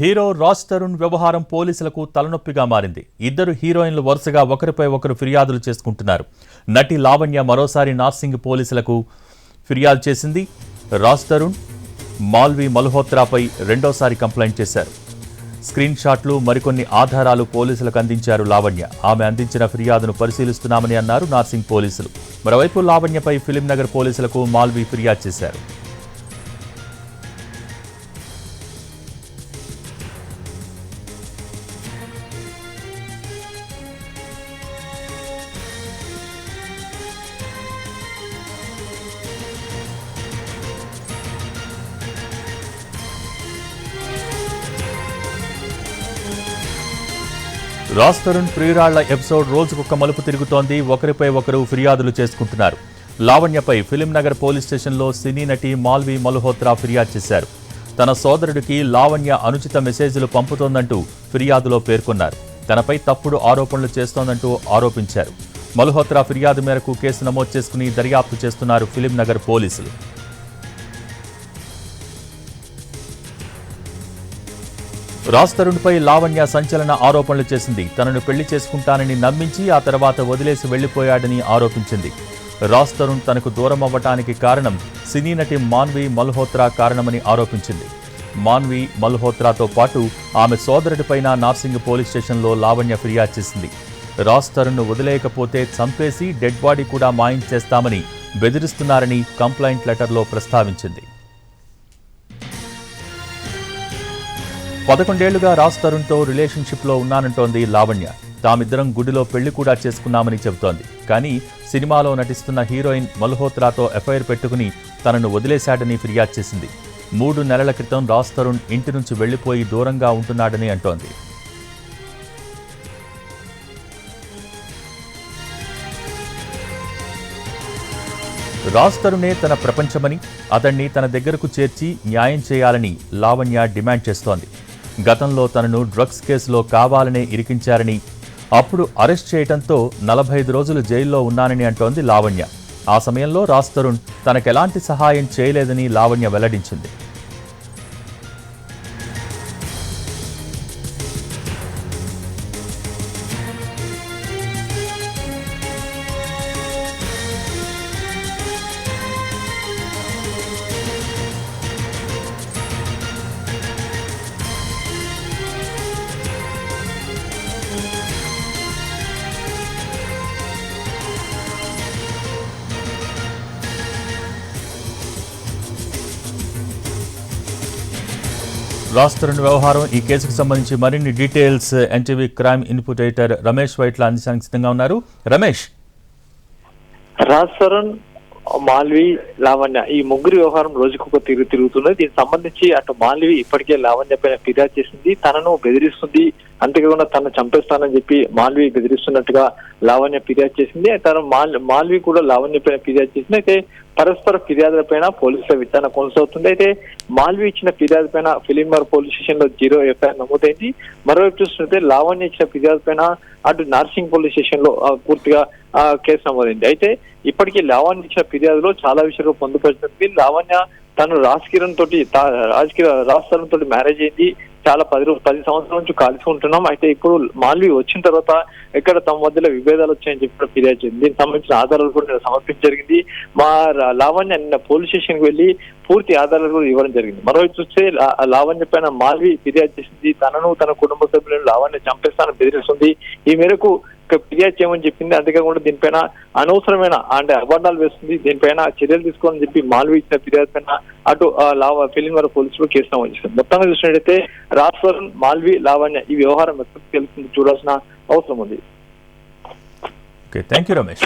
Hero Raj Tarun వ్యవహారం పోలీసులకు తలనొప్పిగా మారింది. ఇద్దరు హీరోయిన్లు వరుసగా ఒకరిపై ఒకరు ఫిర్యాదులు చేసుకుంటున్నారు. నటి లావణ్య మరోసారి నార్సింగ్ పోలీసులకు ఫిర్యాదు చేసింది. రాజ్ తరుణ్ మాల్వి మల్హోత్రాపై రెండోసారి కంప్లైంట్ చేశారు. స్క్రీన్ షాట్లు మరికొన్ని ఆధారాలు పోలీసులకు అందించారు లావణ్య. ఆమె అందించిన ఫిర్యాదును పరిశీలిస్తున్నామని అన్నారు నార్సింగ్ పోలీసులు. మరోవైపు లావణ్యపై ఫిలిం నగర్ పోలీసులకు మాల్వి ఫిర్యాదు చేశారు. రాజ్ తరుణ్ ప్రియురాళ్ళ ఎపిసోడ్ రోజుకొక మలుపు తిరుగుతోంది. ఒకరిపై ఒకరు ఫిర్యాదులు చేసుకుంటున్నారు. లావణ్యపై ఫిలిం నగర్ పోలీస్ స్టేషన్లో సినీ నటి మాల్వి మల్హోత్రా ఫిర్యాదు చేశారు. తన సోదరుడికి లావణ్య అనుచిత మెసేజ్లు పంపుతోందంటూ ఫిర్యాదులో పేర్కొన్నారు. తనపై తప్పుడు ఆరోపణలు చేస్తోందంటూ ఆరోపించారు. మల్హోత్రా ఫిర్యాదు మేరకు కేసు నమోదు చేసుకుని దర్యాప్తు చేస్తున్నారు ఫిలిం నగర్ పోలీసులు. రాజ్ తరుణ్పై లావణ్య సంచలన ఆరోపణలు చేసింది. తనను పెళ్ళి చేసుకుంటానని నమ్మించి ఆ తర్వాత వదిలేసి వెళ్ళిపోయాడని ఆరోపించింది. రాజ్ తరుణ్ తనకు దూరం అవ్వటానికి కారణం సినీ నటి మాన్వి మల్హోత్రా కారణమని ఆరోపించింది. మాన్వి మల్హోత్రాతో పాటు ఆమె సోదరుడిపైన నార్సింగ్ పోలీస్ స్టేషన్లో లావణ్య ఫిర్యాదు చేసింది. రాజ్ తరుణ్ను వదిలేయకపోతే చంపేసి డెడ్ బాడీ కూడా మాయం చేస్తామని బెదిరిస్తున్నారని కంప్లైంట్ లెటర్లో ప్రస్తావించింది. పదకొండేళ్ళుగా రాజ్ తరుణ్తో రిలేషన్షిప్లో ఉన్నానంటోంది లావణ్య. తామిద్దరం గుడిలో పెళ్ళి కూడా చేసుకున్నామని చెబుతోంది. కానీ సినిమాలో నటిస్తున్న హీరోయిన్ మల్హోత్రాతో ఎఫ్ఐఆర్ పెట్టుకుని తనను వదిలేశాడని ఫిర్యాదు చేసింది. మూడు నెలల క్రితం రాజ్ తరుణ్ ఇంటి నుంచి వెళ్ళిపోయి దూరంగా ఉంటున్నాడని అంటోంది. రాజ్ తరుణే తన ప్రపంచమని అతన్ని తన దగ్గరకు చేర్చి న్యాయం చేయాలని లావణ్య డిమాండ్ చేస్తోంది. గతంలో తనను డ్రగ్స్ కేసులో కావాలనే ఇరికించారని అప్పుడు అరెస్ట్ చేయడంతో నలభై ఐదు రోజులు జైల్లో ఉన్నానని అంటోంది లావణ్య. ఆ సమయంలో రాజ్ తరుణ్ తనకెలాంటి సహాయం చేయలేదని లావణ్య వెల్లడించింది. రాజ్ తరుణ్ వ్యవహారం ఈ కేసుకు సంబంధించి మరిన్ని details NTV crime input editor Ramesh Vytla అందించడానికి సిద్ధంగా ఉన్నారు. రమేష్. రాజ్ మాల్వి లావణ్య ఈ ముగ్గురు వ్యవహారం రోజుకొక తిరుగు తిరుగుతున్నది దీనికి సంబంధించి అటు మాల్వి ఇప్పటికే లావణ్య పైన ఫిర్యాదు చేసింది. తనను బెదిరిస్తుంది. అంతేకాకుండా తన చంపేస్తానని చెప్పి మాల్వి బెదిరిస్తున్నట్టుగా లావణ్య ఫిర్యాదు చేసింది. తను మాల్ మాల్వి కూడా లావణ్య పైన ఫిర్యాదు చేసింది. అయితే పరస్పర ఫిర్యాదుల పైన పోలీసుల విచారణ కొనసాగుతుంది. అయితే మాల్వి ఇచ్చిన ఫిర్యాదు పైన ఫిలింబర్ పోలీస్ స్టేషన్లో జీరో ఎఫ్ఐఆర్ నమోదైంది. మరోవైపు చూస్తుంటే లావణ్య ఇచ్చిన ఫిర్యాదు పైన అటు నార్సింగ్ పోలీస్ స్టేషన్లో పూర్తిగా కేసు నమోదైంది. అయితే ఇప్పటికీ లావణ్య ఇచ్చిన ఫిర్యాదులో చాలా విషయాలు పొందుపరిచింది లావణ్య తను రాజ్ కిరణ్ తోటి రాజ్ కిరణ్ రాజ్ తరుణ్ తోటి మ్యారేజ్ అయింది. చాలా పది రోజు పది సంవత్సరాల నుంచి కలిసి ఉంటున్నాం అయితే ఇప్పుడు మాల్వి వచ్చిన తర్వాత ఎక్కడ తమ మధ్యలో విభేదాలు వచ్చాయని చెప్పి ఫిర్యాదు చేసింది. దీనికి సంబంధించిన ఆధారాలు కూడా నేను సమర్పించడం జరిగింది. మా లావణ్య నిన్న పోలీస్ స్టేషన్కి వెళ్ళి పూర్తి ఆధారాలు కూడా ఇవ్వడం జరిగింది. మరోవైపు చూస్తే లావణ్య పైన మాల్వి ఫిర్యాదు చేసింది. తనను తన కుటుంబ సభ్యులను లావణ్య చంపేస్తానని బెదిరిస్తుంది. ఈ మేరకు ఫిర్యాదు చేయమని చెప్పింది. అంతేకాకుండా దీనిపైన అనవసరమైన అంటే అబద్ధాలు వేస్తుంది. దీనిపైన చర్యలు తీసుకోవాలని చెప్పి మాల్వి ఇచ్చిన ఫిర్యాదు పైన అటు లావా లావ ఫిలిం వారి పోలీసులు కేసు నమోదు చేశారు. మొత్తంగా చూసినట్టయితే రాజ్వరన్ మాల్వి లావణ్య ఈ వ్యవహారం తెలుస్తుంది చూడాల్సిన అవసరం ఉంది. Okay thank you Ramesh